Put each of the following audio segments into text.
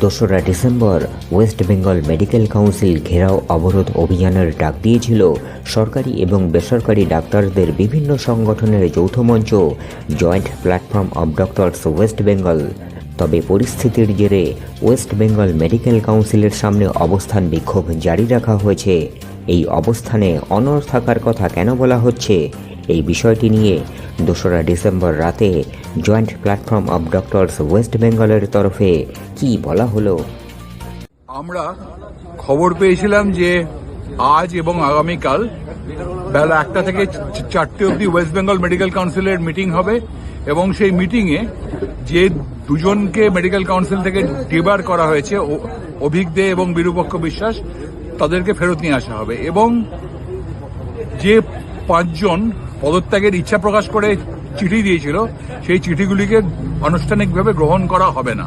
দোসরা December West Bengal medical council ঘেরাও অবরোধ অভিযানের ডাক দিয়েছিল সরকারি এবং বেসরকারি ডাক্তারদের বিভিন্ন সংগঠনের যৌথ মঞ্চ joint platform of doctors West Bengal. তবে পরিস্থিতির জেরে ওয়েস্ট বেঙ্গল মেডিকেল কাউন্সিলের সামনে অবস্থান বিক্ষোভ জারি রাখা হয়েছে। এই অবস্থানে অনড় থাকার কথা কেন বলা হচ্ছে? এই বিষয়টি নিয়ে দোসরা ডিসেম্বর রাতে joint platform of doctors West বেঙ্গলের তরফে কি বলা হলো? আমরা খবর পেয়েছিলাম যে আজ এবং আগামীকাল বেলা একটা থেকে চারটে অবধি ওয়েস্ট বেঙ্গল মেডিকেল কাউন্সিলের মিটিং হবে এবং সেই মিটিংয়ে যে দুজনকে মেডিকেল কাউন্সিল থেকে ডিবার করা হয়েছে অভিক দে এবং বিরূপক্ষ বিশ্বাস, তাদেরকে ফেরত নিয়ে আসা হবে। এবং যে পাঁচজন পদত্যাগের ইচ্ছা প্রকাশ করে চিঠি দিয়েছিল, সেই চিঠিগুলিকে আনুষ্ঠানিকভাবে গ্রহণ করা হবে না।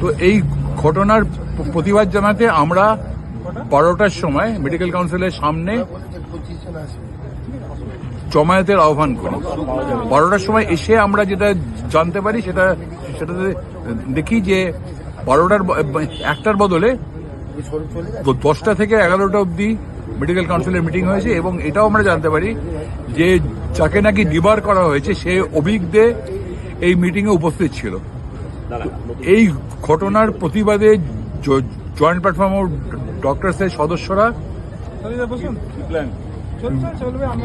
তো এই ঘটনার প্রতিবাদ জানাতে আমরা বারোটার সময় মেডিকেল কাউন্সিলের সামনে জমায়েতের আহ্বান করি। বারোটার সময় এসে আমরা যেটা জানতে পারি, সেটা, সেটাতে দেখি যে বারোটার, একটার বদলে দশটা থেকে এগারোটা অবধি মেডিকেল কাউন্সিলের মিটিং হয়েছে এবং এটাও আমরা জানতে পারি যে যাকে নাকি ডিবার করা হয়েছে, সে অভিজ্ঞে এই মিটিংয়ে উপস্থিত ছিল। এই ঘটনার প্রতিবাদে জয়েন্ট প্ল্যাটফর্ম ডক্টরসের সদস্যরা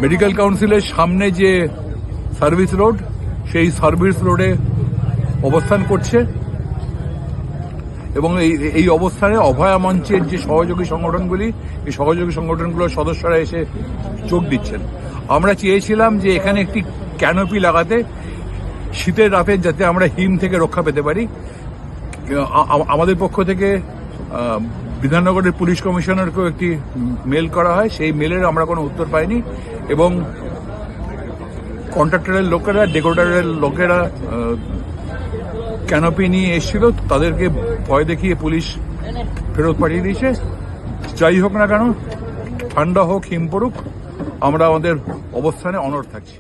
মেডিকেল কাউন্সিলের সামনে যে সার্ভিস রোড, সেই সার্ভিস রোডে অবস্থান করছে। এবং এই এই অবস্থানে অভয়া মঞ্চের যে সহযোগী সংগঠনগুলি, এই সহযোগী সংগঠনগুলোর সদস্যরা এসে যোগ দিচ্ছেন। আমরা চেয়েছিলাম যে এখানে একটি ক্যানোপি লাগাতে, শীতের রাতে যাতে আমরা হিম থেকে রক্ষা পেতে পারি। আমাদের পক্ষ থেকে বিধাননগরের পুলিশ কমিশনারকেও একটি মেল করা হয়। সেই মেলের আমরা কোনো উত্তর পাইনি এবং কন্ট্রাক্টরের লোকেরা, ডেকোরেটরের লোকেরা ক্যানোপি নিয়ে এসেছিল, তাদেরকে ভয় দেখিয়ে পুলিশ ফেরত পাঠিয়ে দিয়েছে। যাই হোক না কেন, ঠান্ডা হোক, হিম পড়ুক, আমরা আমাদের অবস্থানে অনর থাকছি।